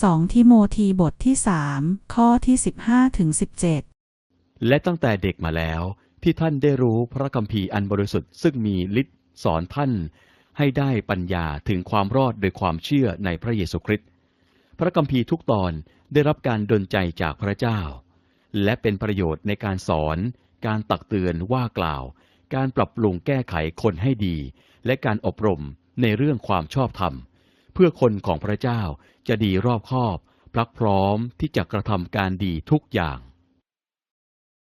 2ทิโมธีบทที่ 3 ข้อที่ 15ถึง17 และตั้งแต่เด็กมาแล้วที่ท่านได้รู้พระคัมภีร์อันบริสุทธิ์ซึ่งมีฤทธิ์สอนท่าน ให้ได้ปัญญาถึงความรอดโดยความเชื่อในพระเยซูคริสต์พระคัมภีร์ทุกตอนได้รับการดลใจจากพระเจ้า และเป็นประโยชน์ในการสอน การตักเตือนว่ากล่าว การปรับปรุงแก้ไขคนให้ดี และการอบรมในเรื่องความชอบธรรม เพื่อคนของพระเจ้าจะดีรอบคอบพรักพร้อมที่จะกระทำการดีทุกอย่าง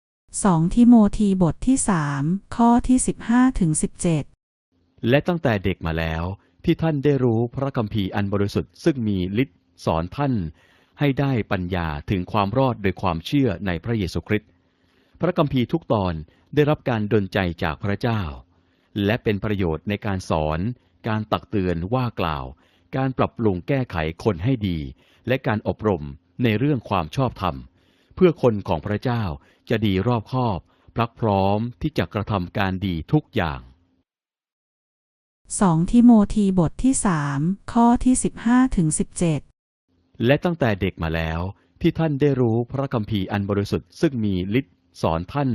2 ทิโมธีบทที่3ข้อที่15ถึง17 และตั้งแต่เด็กมาแล้วที่ท่านได้รู้พระคัมภีร์อันบริสุทธิ์ซึ่งมีฤทธิ์สอนท่าน ให้ได้ปัญญาถึงความรอดโดยความเชื่อในพระเยซูคริสต์พระคัมภีร์ทุกตอนได้รับการดลใจจากพระเจ้า และเป็นประโยชน์ในการสอน การตักเตือนว่ากล่าว การปรับปรุงแก้ไขคนให้ดี และการอบรมในเรื่องความชอบธรรม เพื่อคนของพระเจ้าจะดีรอบคอบพรักพร้อมที่จะกระทำการดีทุกอย่าง 2 ทิโมธีบทที่ 3 ข้อที่ 15ถึง17 และตั้งแต่เด็กมาแล้วที่ท่านได้รู้พระคัมภีร์อันบริสุทธิ์ซึ่งมีฤทธิ์สอนท่าน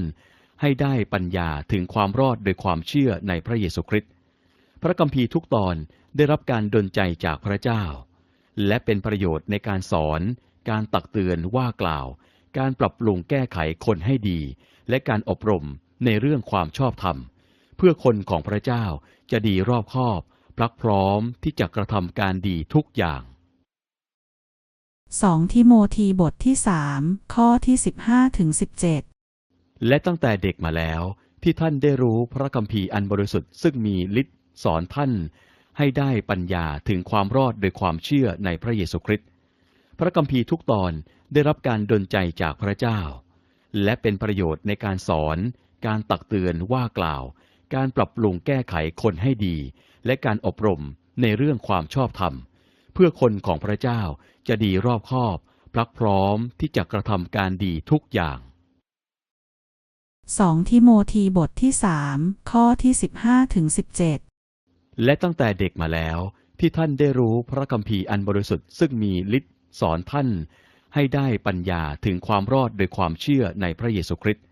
ให้ได้ปัญญาถึงความรอดโดยความเชื่อในพระเยซูคริสต์ พระคัมภีร์ทุกตอนได้รับการดลใจจากพระเจ้า และเป็นประโยชน์ในการสอน การตักเตือนว่ากล่าว การปรับปรุงแก้ไขคนให้ดี และการอบรมในเรื่องความชอบธรรม เพื่อคนของพระเจ้าจะดีรอบคอบพรักพร้อมที่จะกระทำการดีทุกอย่าง 2 ทิโมธีบทที่ 3 ข้อที่ 15ถึง17 และตั้งแต่เด็กมาแล้วที่ท่านได้รู้พระคัมภีร์อันบริสุทธิ์ซึ่งมีฤทธิ์ สอนท่านให้ได้ปัญญาถึงความรอดโดยความเชื่อในพระเยซูคริสต์ พระคัมภีร์ทุกตอนได้รับการดลใจจากพระเจ้า และเป็นประโยชน์ในการสอน การตักเตือนว่ากล่าว การปรับปรุงแก้ไขคนให้ดี และการอบรมในเรื่องความชอบธรรม เพื่อคนของพระเจ้าจะดีรอบคอบพรักพร้อมที่จะกระทำการดีทุกอย่าง 2 ทิโมธีบทที่ 3 ข้อที่ 15ถึง17 และตั้งแต่เด็กมาแล้ว ที่ท่านได้รู้พระคัมภีร์อันบริสุทธิ์ซึ่งมีฤทธิ์สอนท่าน ให้ได้ปัญญาถึงความรอดโดยความเชื่อในพระเยซูคริสต์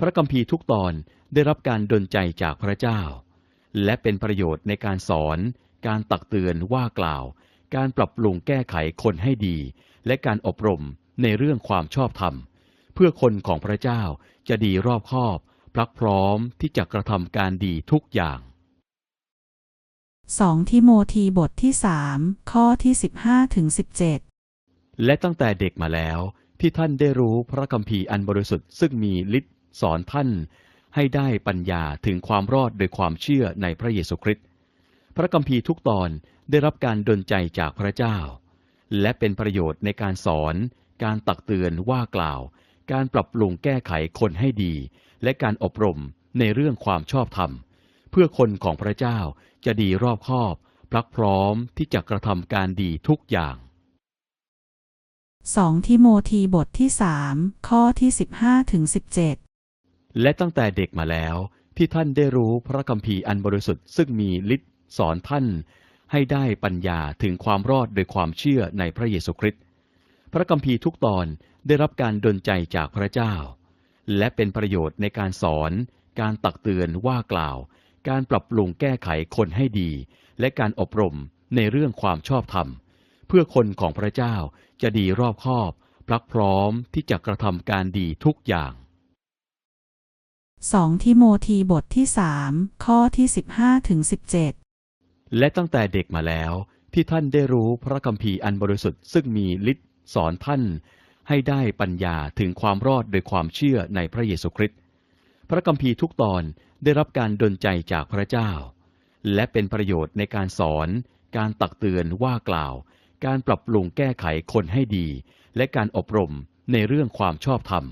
พระคัมภีร์ทุกตอนได้รับการดลใจจากพระเจ้า และเป็นประโยชน์ในการสอน การตักเตือนว่ากล่าว การปรับปรุงแก้ไขคนให้ดี และการอบรมในเรื่องความชอบธรรม เพื่อคนของพระเจ้าจะดีรอบคอบพรักพร้อมที่จะกระทำการดีทุกอย่าง 2 ทิโมธีบทที่ 3 ข้อที่ 15ถึง17 และตั้งแต่เด็กมาแล้ว ที่ท่านได้รู้พระคัมภีร์อันบริสุทธิ์ซึ่งมีฤทธิ์สอนท่านให้ได้ปัญญาถึงความรอดโดยความเชื่อในพระเยซูคริสต์พระคัมภีร์ทุกตอนได้รับการดลใจจากพระเจ้า และเป็นประโยชน์ในการสอน การตักเตือนว่ากล่าว การปรับปรุงแก้ไขคนให้ดี และการอบรมในเรื่องความชอบธรรม พื่อคนของพระเจ้าจะดีรอบคอบพรักพร้อมที่จะกระทำการดีทุกอย่าง 2 ทิโมธีบทที่ 3 ข้อที่ 15ถึง17 และตั้งแต่เด็กมาแล้วที่ท่านได้รู้พระคัมภีร์อันบริสุทธิ์ซึ่งมีฤทธิ์สอนท่านให้ได้ปัญญาถึงความรอดโดยความเชื่อในพระเยซูคริสต์พระคัมภีร์ทุกตอนได้รับการดลใจจากพระเจ้า และเป็นประโยชน์ในการสอน การตักเตือนว่ากล่าว การปรับปรุงแก้ไขคนให้ดี และการอบรมในเรื่องความชอบธรรม เพื่อคนของพระเจ้าจะดีรอบคอบพรักพร้อมที่จะกระทำการดีทุกอย่าง 2 ทิโมธีบทที่3ข้อที่ 15ถึง17 และตั้งแต่เด็กมาแล้วที่ท่านได้รู้พระคัมภีร์อันบริสุทธิ์ซึ่งมีฤทธิ์สอนท่าน ให้ได้ปัญญาถึงความรอดโดยความเชื่อในพระเยซูคริสต์พระคัมภีร์ทุกตอน ได้รับการดลใจจากพระเจ้า และเป็นประโยชน์ในการสอน การตักเตือนว่ากล่าว การปรับปรุงแก้ไขคนให้ดี และการอบรมในเรื่องความชอบธรรม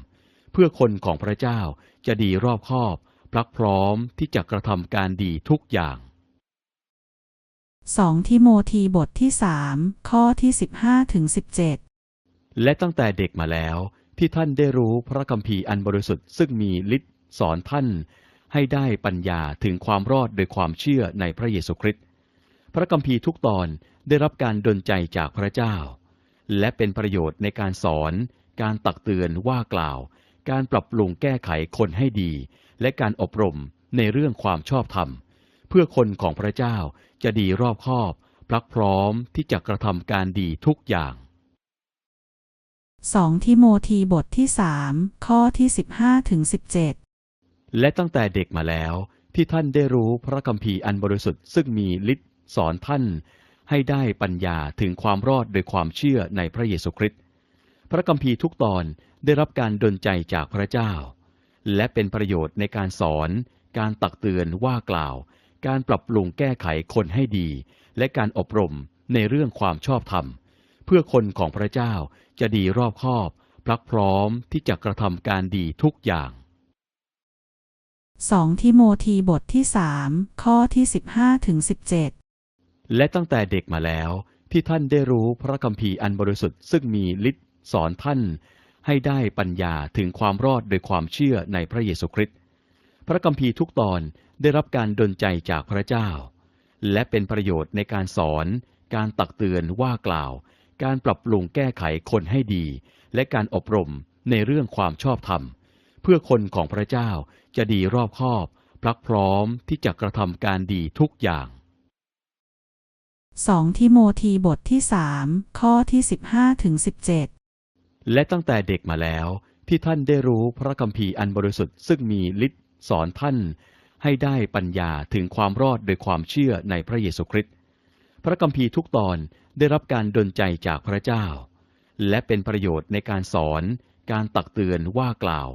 เพื่อคนของพระเจ้าจะดีรอบคอบพรักพร้อมที่จะกระทำการดีทุกอย่าง 2 ทิโมธีบทที่ 3 ข้อที่ 15ถึง17 และตั้งแต่เด็กมาแล้วที่ท่านได้รู้พระคัมภีร์อันบริสุทธิ์ซึ่งมีฤทธิ์สอนท่าน ให้ได้ปัญญาถึงความรอดโดยความเชื่อในพระเยซูคริสต์ พระคัมภีร์ทุกตอนได้รับการดลใจจากพระเจ้า และเป็นประโยชน์ในการสอน การตักเตือนว่ากล่าว การปรับปรุงแก้ไขคนให้ดี และการอบรมในเรื่องความชอบธรรม เพื่อคนของพระเจ้าจะดีรอบคอบพรักพร้อมที่จะกระทำการดีทุกอย่าง 2 ทิโมธีบทที่ 3 ข้อที่ 15ถึง17 และตั้งแต่เด็กมาแล้ว ที่ท่านได้รู้พระคัมภีร์อันบริสุทธิ์ซึ่งมีฤทธิ์สอนท่าน ให้ได้ปัญญาถึงความรอดโดยความเชื่อในพระเยซูคริสต์พระคัมภีร์ทุกตอนได้รับการดลใจจากพระเจ้า และเป็นประโยชน์ในการสอน การตักเตือนว่ากล่าว การปรับปรุงแก้ไขคนให้ดี และการอบรมในเรื่องความชอบธรรม เพื่อคนของพระเจ้าจะดีรอบคอบพรักพร้อมที่จะกระทำการดีทุกอย่าง 2 ทิโมธีบทที่3ข้อที่15ถึง17 และตั้งแต่เด็กมาแล้วที่ท่านได้รู้พระคัมภีร์อันบริสุทธิ์ซึ่งมีฤทธิ์สอนท่าน ให้ได้ปัญญาถึงความรอดโดยความเชื่อในพระเยซูคริสต์พระคัมภีร์ทุกตอนได้รับการดลใจจากพระเจ้า และเป็นประโยชน์ในการสอน การตักเตือนว่ากล่าว การปรับปรุงแก้ไขคนให้ดี และการอบรมในเรื่องความชอบธรรม เพื่อคนของพระเจ้าจะดีรอบคอบพรักพร้อมที่จะกระทำการดีทุกอย่าง 2 ทิโมธีบทที่3ข้อที่ 15ถึง17 และตั้งแต่เด็กมาแล้วที่ท่านได้รู้พระคัมภีร์อันบริสุทธิ์ซึ่งมีฤทธิ์สอนท่านให้ได้ปัญญาถึงความรอดโดยความเชื่อในพระเยซูคริสต์ พระคัมภีร์ทุกตอนได้รับการดลใจจากพระเจ้า และเป็นประโยชน์ในการสอน การตักเตือนว่ากล่าว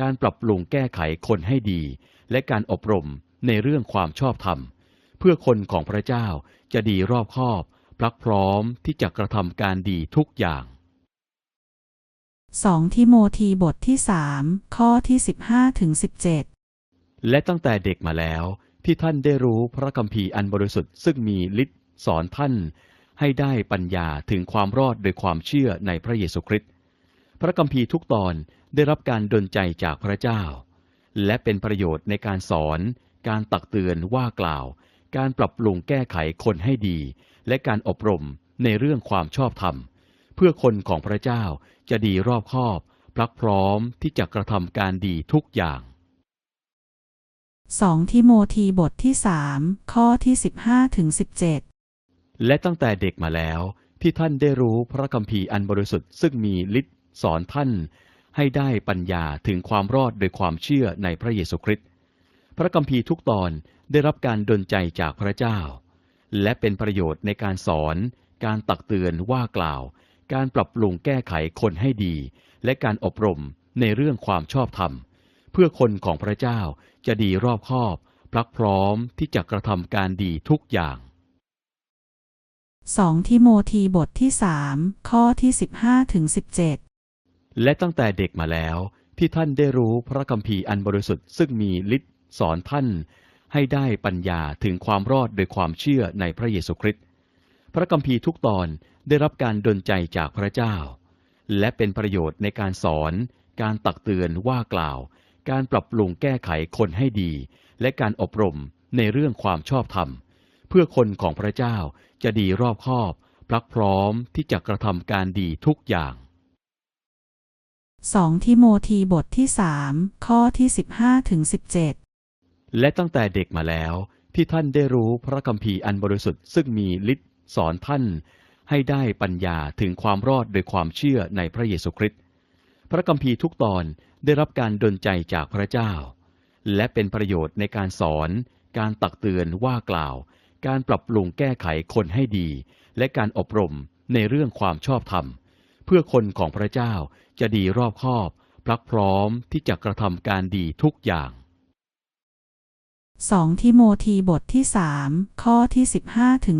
การปรับปรุงแก้ไขคนให้ดี และการอบรมในเรื่องความชอบธรรม เพื่อคนของพระเจ้าจะดีรอบคอบพรักพร้อมที่จะกระทำการดีทุกอย่าง 2 ทิโมธีบทที่ 3 ข้อที่ 15ถึง17 และตั้งแต่เด็กมาแล้วที่ท่านได้รู้พระคัมภีร์อันบริสุทธิ์ซึ่งมีฤทธิ์สอนท่านให้ได้ปัญญาถึงความรอดโดยความเชื่อในพระเยซูคริสต์พระคัมภีร์ทุกตอน ได้รับการดลใจจากพระเจ้า และเป็นประโยชน์ในการสอน การตักเตือนว่ากล่าว การปรับปรุงแก้ไขคนให้ดี และการอบรมในเรื่องความชอบธรรม เพื่อคนของพระเจ้าจะดีรอบคอบพรักพร้อมที่จะกระทำการดีทุกอย่าง 2 ทิโมธีบทที่3ข้อที่15ถึง17 และตั้งแต่เด็กมาแล้วที่ท่านได้รู้พระคัมภีร์อันบริสุทธิ์ซึ่งมีฤทธิ์สอนท่าน ให้ได้ปัญญาถึงความรอดโดยความเชื่อในพระเยซูคริสต์พระคัมภีร์ทุกตอนได้รับการดลใจจากพระเจ้า และเป็นประโยชน์ในการสอน การตักเตือนว่ากล่าว การปรับปรุงแก้ไขคนให้ดี และการอบรมในเรื่องความชอบธรรม เพื่อคนของพระเจ้าจะดีรอบคอบพรักพร้อมที่จะกระทำการดีทุกอย่าง2ทิโมธีบทที่ 3 ข้อที่ 15ถึง17 และตั้งแต่เด็กมาแล้วที่ท่านได้รู้พระคัมภีร์อันบริสุทธิ์ซึ่งมีฤทธิ์สอนท่านให้ได้ปัญญาถึงความรอดโดยความเชื่อในพระเยซูคริสต์ พระคัมภีร์ทุกตอนได้รับการดลใจจากพระเจ้า และเป็นประโยชน์ในการสอน การตักเตือนว่ากล่าว การปรับปรุงแก้ไขคนให้ดี และการอบรมในเรื่องความชอบธรรม เพื่อคนของพระเจ้าจะดีรอบคอบพรักพร้อมที่จะกระทำการดีทุกอย่าง 2ทิโมธีบทที่ 3 ข้อที่ 15ถึง17 และตั้งแต่เด็กมาแล้วที่ท่านได้รู้พระคัมภีร์อันบริสุทธิ์ซึ่งมีฤทธิ์สอนท่าน ให้ได้ปัญญาถึงความรอดโดยความเชื่อในพระเยซูคริสต์พระคัมภีร์ทุกตอนได้รับการดลใจจากพระเจ้า และเป็นประโยชน์ในการสอน การตักเตือนว่ากล่าว การปรับปรุงแก้ไขคนให้ดี และการอบรมในเรื่องความชอบธรรม เพื่อคนของพระเจ้าจะดีรอบคอบพรักพร้อมที่จะกระทำการดีทุกอย่าง 2 ทิโมธีบทที่3ข้อที่ 15ถึง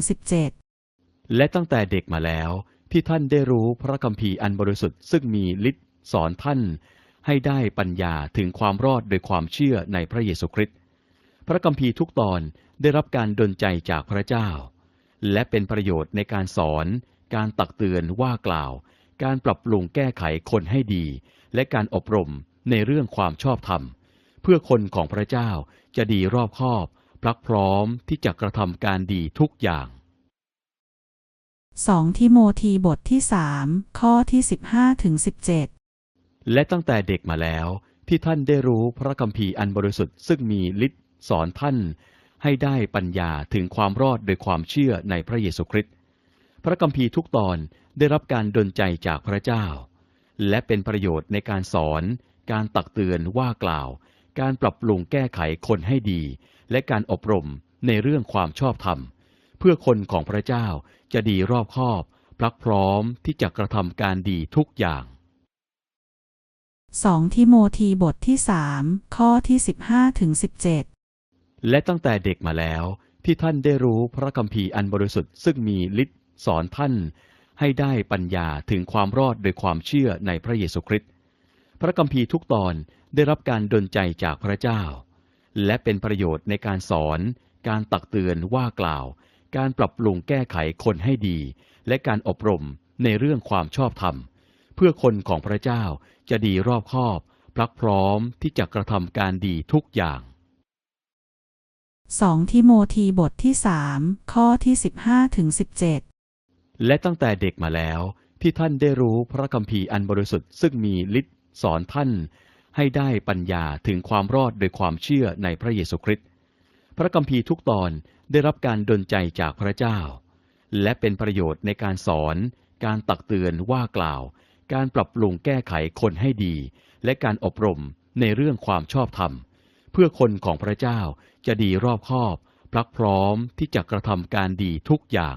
17 และตั้งแต่เด็กมาแล้วที่ท่านได้รู้พระคัมภีร์อันบริสุทธิ์ซึ่งมีฤทธิ์สอนท่าน ให้ได้ปัญญาถึงความรอดโดยความเชื่อในพระเยซูคริสต์พระคัมภีร์ทุกตอนได้รับการดลใจจากพระเจ้า และเป็นประโยชน์ในการสอน การตักเตือนว่ากล่าว การปรับปรุงแก้ไขคนให้ดี และการอบรมในเรื่องความชอบธรรม เพื่อคนของพระเจ้าจะดีรอบคอบพรักพร้อมที่จะกระทำการดีทุกอย่าง 2 ทิโมธีบทที่สามข้อที่ 15ถึง17 และตั้งแต่เด็กมาแล้วที่ท่านได้รู้พระคัมภีร์อันบริสุทธิ์ซึ่งมีฤทธิ์สอนท่านให้ได้ปัญญาถึงความรอดโดยความเชื่อในพระเยซูคริสต์ พระคัมภีร์ทุกตอน ได้รับการดลใจจากพระเจ้า และเป็นประโยชน์ในการสอน การตักเตือนว่ากล่าว การปรับปรุงแก้ไขคนให้ดี และการอบรมในเรื่องความชอบธรรม เพื่อคนของพระเจ้าจะดีรอบคอบ พลักพร้อมที่จะกระทำการดีทุกอย่าง 2 ทิโมธีบทที่สามข้อที่ 15ถึง17 และตั้งแต่เด็กมาแล้วที่ท่านได้รู้พระคัมภีร์อันบริสุทธิ์ซึ่งมีฤทธิ์สอนท่าน ให้ได้ปัญญาถึงความรอดโดยความเชื่อในพระเยซูคริสต์ พระคัมภีร์ทุกตอนได้รับการดลใจจากพระเจ้า และเป็นประโยชน์ในการสอน การตักเตือนว่ากล่าว การปรับปรุงแก้ไขคนให้ดี และการอบรมในเรื่องความชอบธรรม เพื่อคนของพระเจ้าจะดีรอบคอบ พลักพร้อมที่จะกระทำการดีทุกอย่าง 2 ทิโมธีบทที่สามข้อที่ 15ถึง17 และตั้งแต่เด็กมาแล้ว ที่ท่านได้รู้พระคัมภีร์อันบริสุทธิ์ซึ่งมีฤทธิ์สอนท่าน ให้ได้ปัญญาถึงความรอดโดยความเชื่อในพระเยซูคริสต์พระคัมภีร์ทุกตอนได้รับการดลใจจากพระเจ้า และเป็นประโยชน์ในการสอน การตักเตือนว่ากล่าว การปรับปรุงแก้ไขคนให้ดี และการอบรมในเรื่องความชอบธรรม เพื่อคนของพระเจ้าจะดีรอบคอบพลักพร้อมที่จะกระทำการดีทุกอย่าง